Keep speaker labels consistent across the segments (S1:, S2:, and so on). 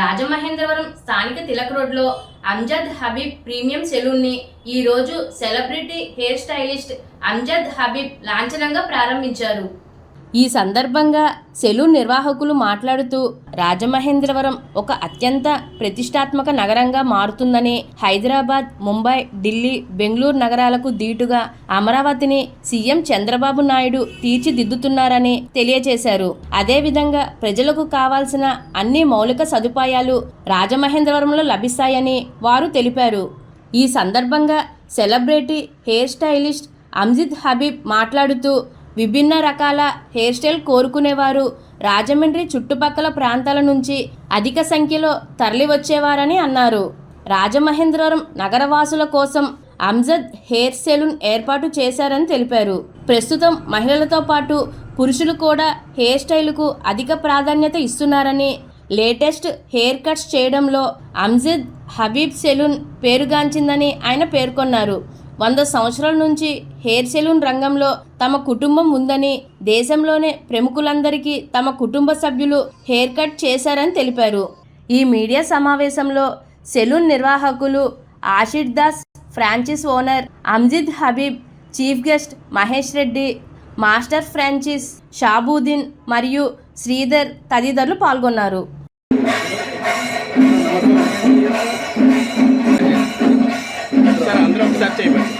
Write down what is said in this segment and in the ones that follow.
S1: రాజమహేంద్రవరం స్థానిక తిలక్ రోడ్లో అంజద్ హబీబ్ ప్రీమియం సెలూన్ని ఈ రోజు celebrity hair stylist Amjad Habib లాంఛనంగా ప్రారంభించారు. ఈ సందర్భంగా సెలూన్ నిర్వాహకులు మాట్లాడుతూ రాజమహేంద్రవరం ఒక అత్యంత ప్రతిష్టాత్మక నగరంగా మారుతుందని హైదరాబాద్ ముంబై ఢిల్లీ బెంగళూరు నగరాలకు దీటుగా అమరావతిని సీఎం చంద్రబాబు నాయుడు తీర్చిదిద్దుతున్నారని తెలియజేశారు. అదేవిధంగా ప్రజలకు కావాల్సిన అన్ని మౌలిక సదుపాయాలు రాజమహేంద్రవరంలో లభిస్తాయని వారు తెలిపారు. ఈ సందర్భంగా celebrity hair stylist Amjad Habib మాట్లాడుతూ విభిన్న రకాల హెయిర్ స్టైల్ కోరుకునేవారు. రాజమండ్రి చుట్టుపక్కల ప్రాంతాల నుంచి అధిక సంఖ్యలో తరలివచ్చేవారని అన్నారు. రాజమహేంద్రవరం నగరవాసుల కోసం అంజద్ హెయిర్ సెలూన్ ఏర్పాటు చేశారని తెలిపారు. ప్రస్తుతం మహిళలతో పాటు పురుషులు కూడా హెయిర్ స్టైల్కు అధిక ప్రాధాన్యత ఇస్తున్నారని లేటెస్ట్ హెయిర్ కట్స్ చేయడంలో అంజద్ హబీబ్ సెలూన్ పేరుగాంచిందని ఆయన పేర్కొన్నారు. వంద సంవత్సరాల నుంచి హెయిర్ సెలూన్ రంగంలో తమ కుటుంబం ఉందని దేశంలోనే ప్రముఖులందరికీ తమ కుటుంబ సభ్యులు హెయిర్ కట్ చేశారని తెలిపారు. ఈ మీడియా సమావేశంలో సెలూన్ నిర్వాహకులు Ashir Das franchise owner Amjad Habib chief guest Mahesh Reddy master franchise Shabuddin మరియు శ్రీధర్ తదితరులు పాల్గొన్నారు.
S2: acceptable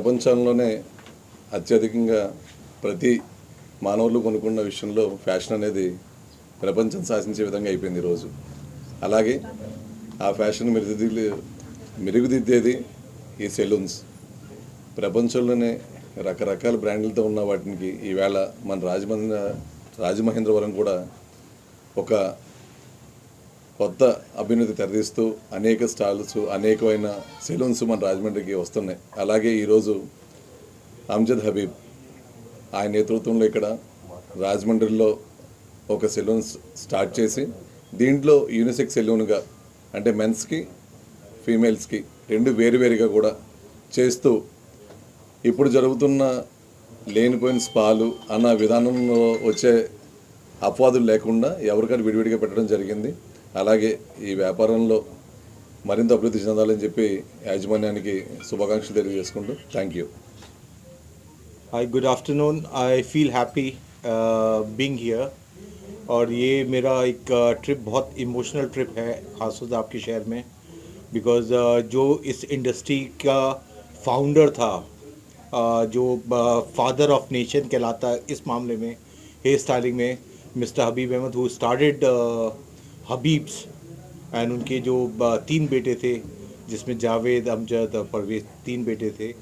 S3: ప్రపంచంలోనే అత్యధికంగా ప్రతి మానవులు కొనుక్కున్న విషయంలో ఫ్యాషన్ అనేది ప్రపంచం శాసించే విధంగా అయిపోయింది ఈరోజు అలాగే ఆ ఫ్యాషన్ మెరుగుదిద్ది మెరుగుదిద్దేది ఈ సెలూన్స్. ప్రపంచంలోనే రకరకాల బ్రాండ్లతో ఉన్న వాటికి ఈవేళ మన రాజమహేంద్ర రాజమహేంద్రవరం కూడా ఒక కొత్త అభ్యున్నతి తెరదీస్తూ అనేక స్టాల్స్ అనేకమైన సెలూన్స్ మన రాజమండ్రికి వస్తున్నాయి. అలాగే ఈరోజు అమ్జద్ హబీబ్ ఆయన నేతృత్వంలో ఇక్కడ రాజమండ్రిలో ఒక సెలూన్ స్టార్ట్ చేసి దీంట్లో యూనిసెక్ సెలూన్గా అంటే మెన్స్కి ఫీమేల్స్కి రెండు వేరువేరుగా కూడా చేస్తూ ఇప్పుడు జరుగుతున్న లేనిపోయిన స్పాలు అన్న విధానంలో వచ్చే అపవాదులు లేకుండా ఎవరికైనా విడివిడిగా పెట్టడం జరిగింది. అలాగే ఈ వ్యాపారంలో మరింత అభివృద్ధి చెందాలని చెప్పి యాజమాన్యానికి శుభాకాంక్షలు తెలియజేసుకుంటూ thank you
S4: hi good afternoon I feel happy being here और ये मेरा एक ट्रिप बहुत इमोशनल ट्रिप है खासतौर से आपके शहर में बिकॉज़ जो इस इंडस्ट्री का फाउंडर था uh, जो फादर ऑफ नेशन कहलाता है इस मामले में हेयर स्टाइलिंग में mister Habib Ahmed who started Habibs and उनके जो तीन बेटे थे जिसमें जावेद अमजद और परवेज तीन बेटे थे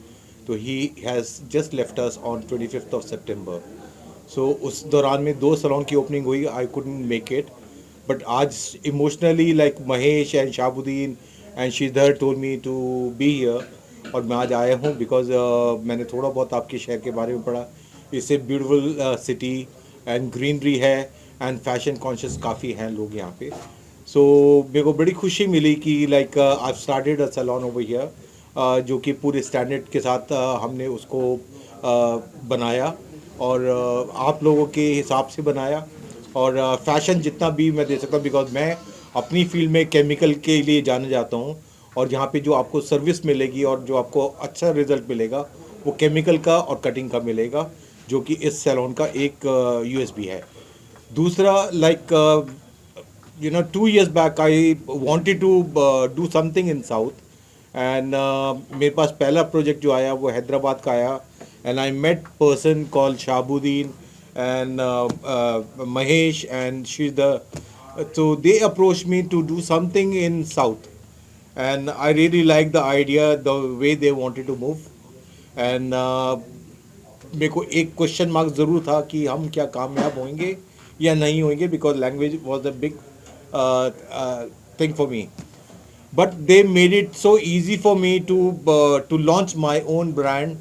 S4: तो ही has just left us on twenty fifth of September so उस दौरान में दो सलोन की ओपनिंग हुई I couldn't make it but आज emotionally like Mahesh and Shahbuddin and Sridhar told me to be here और मैं आज आया हूँ बिकॉज़ uh, मैंने थोड़ा बहुत आपके शहर के बारे में पढ़ा। इससे ब्यूटीफुल सिटी एंड ग्रीनरी है। एंड फ़ैशन कॉन्शियस काफ़ी हैं लोग यहाँ पे। सो so, मेरे को बड़ी खुशी मिली कि like I started a salon over here जो कि पूरे स्टैंडर्ड के साथ अ, हमने उसको अ, बनाया और अ, आप लोगों के हिसाब से बनाया। और फ़ैशन जितना भी मैं दे सकता हूँ बिकॉज़ मैं अपनी फ़ील्ड में केमिकल के लिए जाना जाता हूँ और यहाँ पे जो आपको सर्विस मिलेगी और जो आपको अच्छा रिज़ल्ट मिलेगा वो केमिकल का और कटिंग का मिलेगा जो कि इस सैलून का एक यूएसबी है। दूसरा like you know two years back i wanted to uh, do south and uh, मेरे पास पहला प्रोजेक्ट जो आया वो हैदराबाद का आया and I met person call Shahbuddin and Mahesh and she the they approached me to do something in south and i really liked the idea the way they wanted to move and uh, मेरे को एक question mark ज़रूर था कि हम क्या कामयाब होंगे या नहीं होंगे because language was a big thing for me but they made it so easy for me to to launch my own brand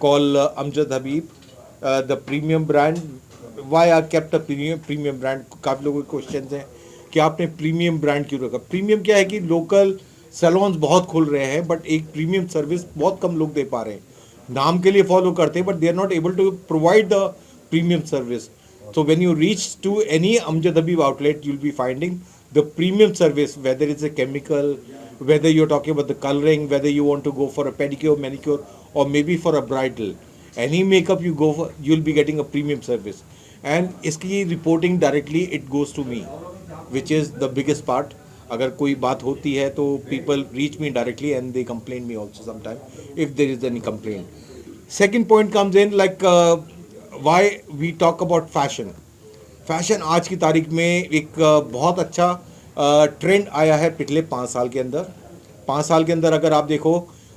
S4: call Amjad Habib the premium brand why are a premium premium brand? काफ़ी लोगों के question हैं कि आपने premium brand क्यों रखा premium क्या है कि लोकल सैलॉन्स बहुत खुल रहे हैं बट एक प्रीमियम सर्विस बहुत कम लोग दे पा रहे हैं नाम के लिए फॉलो करते हैं but they are not able to provide the premium service. So when you reach to any Amjad Habib outlet, you'll be finding the premium service, whether it's a chemical, whether you're talking about the coloring, whether you want to go for a pedicure, manicure, or maybe for a bridal. Any makeup you go for, you'll be getting a premium service. And इसकी reporting directly it goes to me, which is the biggest part. अगर कोई बात होती है तो people reach me directly and they complain me also sometime if there is any complaint. Second point comes in like uh, why we talk about fashion. Fashion आज की तारीख में एक बहुत अच्छा ट्रेंड आया है पिछले पाँच साल के अंदर। पाँच साल के अंदर अगर आप देखो,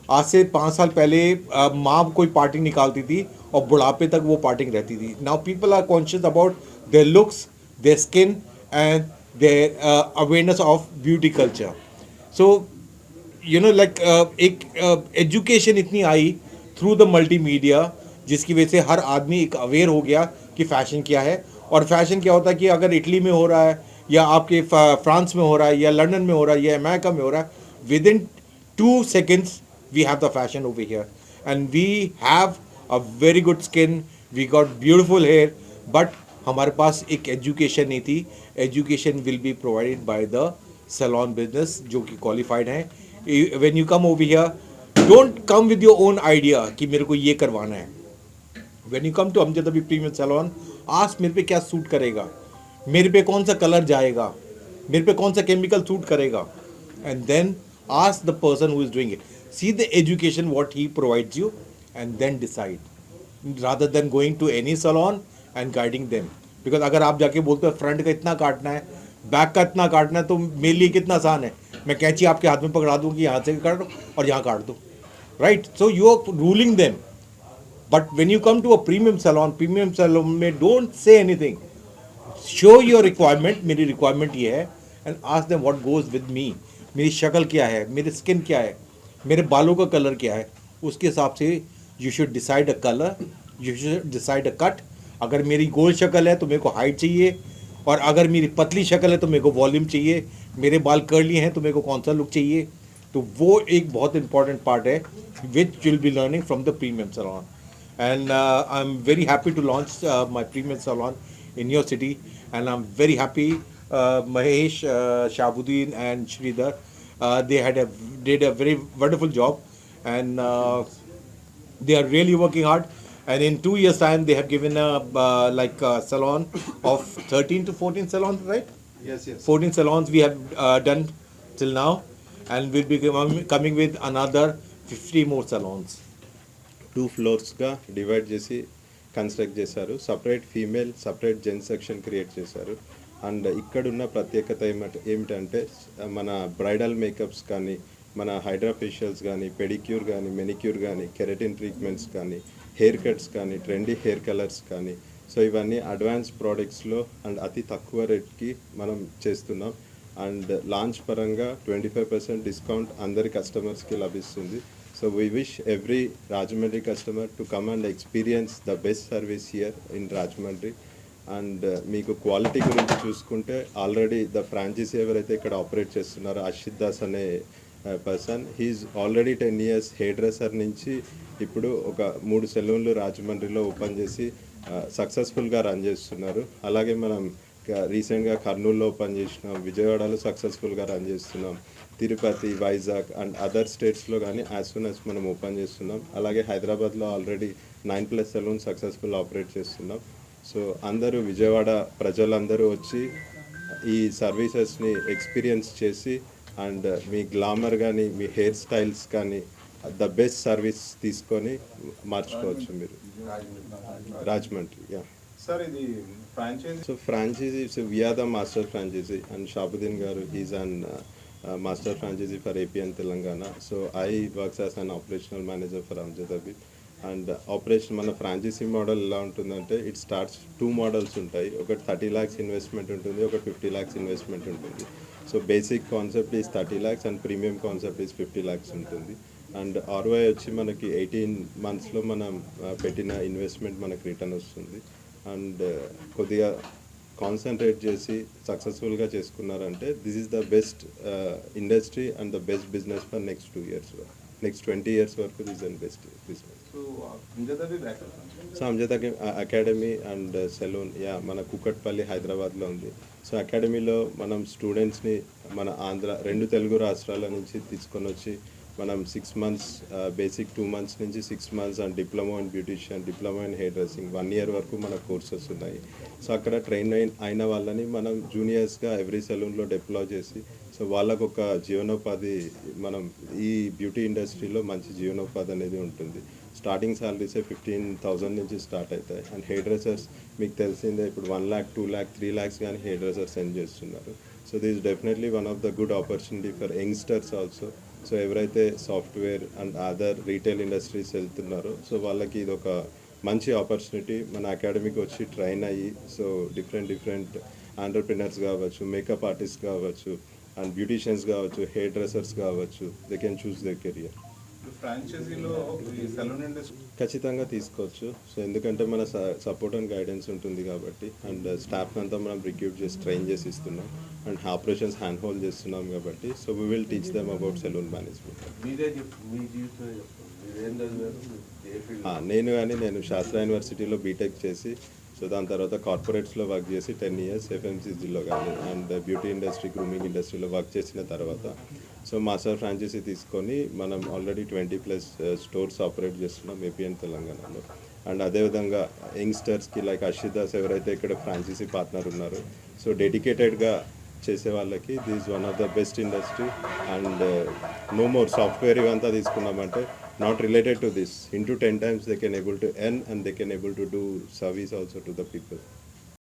S4: आज से पाँच साल पहले माँ कोई पार्टी निकालती थी और बुढ़ापे तक वो पार्टी रहती थी। Now people are conscious about their looks their skin and their awareness of beauty culture so you know like एक एजुकेशन इतनी आई थ्रू द मल्टीमीडिया जिसकी वजह से हर आदमी एक अवेयर हो गया कि फ़ैशन क्या है। और फ़ैशन क्या होता है कि अगर इटली में हो रहा है, या आपके फ्रांस में हो रहा है, या लंदन में हो रहा है, या अमेरिका में हो रहा है within two seconds we have the fashion over here and we have a very good skin we got beautiful hair but हमारे पास एक एजुकेशन नहीं थी। Education will be provided by the salon business जो कि क्वालिफाइड हैं। When you come over here don't come with your own idea कि मेरे को ये करवाना है। When you come to Amjad अभी प्रीमियम सैलॉन आज मेरे पे क्या सूट करेगा मेरे पे कौन सा कलर जाएगा मेरे पे कौन सा केमिकल सूट करेगा and then ask the person who is doing it see the education what he provides you and then decide rather than going to any salon and guiding them because अगर आप जाके बोलते हो front का इतना काटना है बैक का इतना काटना है तो मेरे लिए कितना आसान है मैं कैंची आपके हाथ में पकड़ा दूँ कि यहाँ से काट और यहाँ काट दो right so you are ruling them But when you come to a premium salon, premium salon में don't say anything. Show your requirement, मेरी requirement ये है and ask them what goes with me. मेरी शक्ल क्या है? मेरी स्किन क्या है? मेरे बालों का कलर क्या है? उसके हिसाब से you should decide a colour you should decide a cut अगर मेरी गोल शक्ल है तो मेरे को हाइट चाहिए और अगर मेरी पतली शक्ल है तो मेरे को वॉल्यूम चाहिए. मेरे बाल कर्ली हैं तो मेरे को कौन सा लुक चाहिए? तो वो एक बहुत इंपॉर्टेंट पार्ट है which will be learning from the premium salon and uh, I'm very happy to launch uh, my premium salon in your city, and I'm very happy. Uh, Mahesh, uh, Shabuddin, and Sridhar, uh, they had a did a very wonderful job, and uh, they are really working hard. And in two years' time, they have given a uh, like a salon of 13 to 14 salons, right?
S2: Yes, yes.
S4: 14 salons we have uh, done till now, and we'll be coming with another 50 more salons.
S5: Two ఫ్లోర్స్గా divide చేసి construct చేశారు. Separate female separate gents section create చేశారు. And ఇక్కడున్న ప్రత్యేకత ఏమిట ఏమిటంటే మన bridal makeups కానీ మన హైడ్రా ఫేషియల్స్ కానీ పెడిక్యూర్ కానీ మెనిక్యూర్ కానీ కెరటిన్ ట్రీట్మెంట్స్ కానీ హెయిర్ కట్స్ కానీ ట్రెండీ హెయిర్ కలర్స్ కానీ సో ఇవన్నీ అడ్వాన్స్ ప్రోడక్ట్స్లో అండ్ అతి తక్కువ రేట్కి మనం చేస్తున్నాం. అండ్ లాంచ్ పరంగా ట్వంటీ ఫైవ్ పర్సెంట్ డిస్కౌంట్ అందరి కస్టమర్స్కి లభిస్తుంది. So we wish every Rajahmundry customer to come and experience the best service here in Rajahmundry and మీకు క్వాలిటీ గురించి చూసుకుంటే ఆల్రెడీ ద ఫ్రాంచైజీ ఎవరైతే ఇక్కడ ఆపరేట్ చేస్తున్నారో అర్షిత్ దాస్ అనే person he is already ten years hairdresser నుంచి ఇప్పుడు ఒక మూడు సెలూన్లు రాజమండ్రిలో ఓపెన్ చేసి uh, సక్సెస్ఫుల్గా రన్ చేస్తున్నారు. అలాగే మనం రీసెంట్గా కర్నూలులో ఓపెన్ విజయవాడలో సక్సెస్ఫుల్గా రన్ చేస్తున్నాం. తిరుపతి వైజాగ్ అండ్ అదర్ స్టేట్స్లో కానీ యాజ్ సూన్ యాజ్ మనం ఓపెన్ చేస్తున్నాం. అలాగే హైదరాబాద్లో already nine plus salon successful operate చేస్తున్నాం. సో అందరూ విజయవాడ ప్రజలందరూ వచ్చి ఈ సర్వీసెస్ని ఎక్స్పీరియన్స్ చేసి అండ్ మీ గ్లామర్ కానీ మీ హెయిర్ స్టైల్స్ కానీ ద బెస్ట్ సర్వీస్ తీసుకొని మార్చుకోవచ్చు మీరు. రాజమండ్రి యా
S2: సార్ ఇది franchise
S5: so franchise so we are the master franchise and Shabuddin garu is an master franchise for AP and Telangana so I works as an operational manager for Amjad and operation మన franchise model ఎలా ఉంటుందంటే it starts two models ఉంటాయి. ఒకటి thirty lakhs investment ఉంటుంది ఒకటి fifty lakhs investment ఉంటుంది. So basic concept is thirty lakhs and premium concept is fifty lakhs ఉంటుంది. And RY వచ్చి మనకి ఎయిటీన్ మంత్స్లో మనం పెట్టిన ఇన్వెస్ట్మెంట్ మనకి రిటర్న్ వస్తుంది. అండ్ కొద్దిగా కాన్సన్ట్రేట్ చేసి సక్సెస్ఫుల్గా చేసుకున్నారంటే this is the best industry and the best business for next two years next twenty years వరకు this
S2: and best business
S5: so Amjad academy and salon yeah మన కుకట్పల్లి హైదరాబాద్లో ఉంది. సో అకాడమీలో మనం స్టూడెంట్స్ని మన ఆంధ్ర రెండు తెలుగు రాష్ట్రాల నుంచి తీసుకొని వచ్చి మనం six months basic two months నుంచి six months and diploma in beautician diploma in hairdressing one year వరకు మన కోర్సెస్ ఉన్నాయి. సో అక్కడ ట్రైన్ అయిన అయిన వాళ్ళని మనం జూనియర్స్గా ఎవ్రీ సెలూన్లో డిప్లాయ్ చేసి సో వాళ్ళకు ఒక జీవనోపాధి మనం ఈ బ్యూటీ ఇండస్ట్రీలో మంచి జీవనోపాధి అనేది ఉంటుంది. స్టార్టింగ్ సాలరీస్ ఫిఫ్టీన్ థౌజండ్ నుంచి స్టార్ట్ అవుతాయి అండ్ హెయిర్ డ్రెస్సర్స్ మీకు తెలిసిందే ఇప్పుడు one lakh two lakh three lakhs కానీ హెయిర్ డ్రెస్సర్స్ సెండ్ చేస్తున్నారు so this definitely one of the good opportunity for youngsters also so ఎవరైతే software and other retail industries వెళ్తున్నారో so వాళ్ళకి ఇది ఒక మంచి ఆపర్చునిటీ. మన అకాడమీకి వచ్చి ట్రైన్ అయ్యి సో డిఫరెంట్ డిఫరెంట్ ఆంటర్ప్రినర్స్ కావచ్చు మేకప్ ఆర్టిస్ట్ కావచ్చు అండ్ బ్యూటీషియన్స్ కావచ్చు హెయిర్ డ్రెస్సర్స్ కావచ్చు they
S2: can choose they career.
S5: ఖచ్చితంగా తీసుకోవచ్చు. సో ఎందుకంటే మన సపోర్ట్ అండ్ గైడెన్స్ ఉంటుంది కాబట్టి అండ్ స్టాఫ్ అంతా మనం రిక్రూట్ చేసి ట్రైన్ చేసి ఇస్తున్నాం. అండ్ ఆపరేషన్స్ హ్యాండ్ హోల్డ్ చేస్తున్నాం కాబట్టి
S6: so we will teach them about salon management.
S5: నేను కానీ నేను శాస్త్ర యూనివర్సిటీలో బీటెక్ చేసి సో దాని తర్వాత కార్పొరేట్స్లో వర్క్ చేసి టెన్ ఇయర్స్ ఎఫ్ఎంసీజీలో కానీ అండ్ బ్యూటీ ఇండస్ట్రీ గ్రూమింగ్ ఇండస్ట్రీలో వర్క్ చేసిన తర్వాత సో మాస్టర్ ఫ్రాంచైజీ తీసుకొని మనం already twenty plus stores operate చేస్తున్నాం ఏపీఎన్ తెలంగాణలో. అండ్ అదేవిధంగా యంగ్స్టర్స్కి లైక్ అషిదాస్ ఎవరైతే ఇక్కడ ఫ్రాంచైజీ పార్ట్నర్ ఉన్నారో సో డెడికేటెడ్గా చేసే వాళ్ళకి this one of the best industry and no more software ఇవంతా తీసుకున్నామంటే not related to this into ten times they can able to earn and they can able to do service also to the people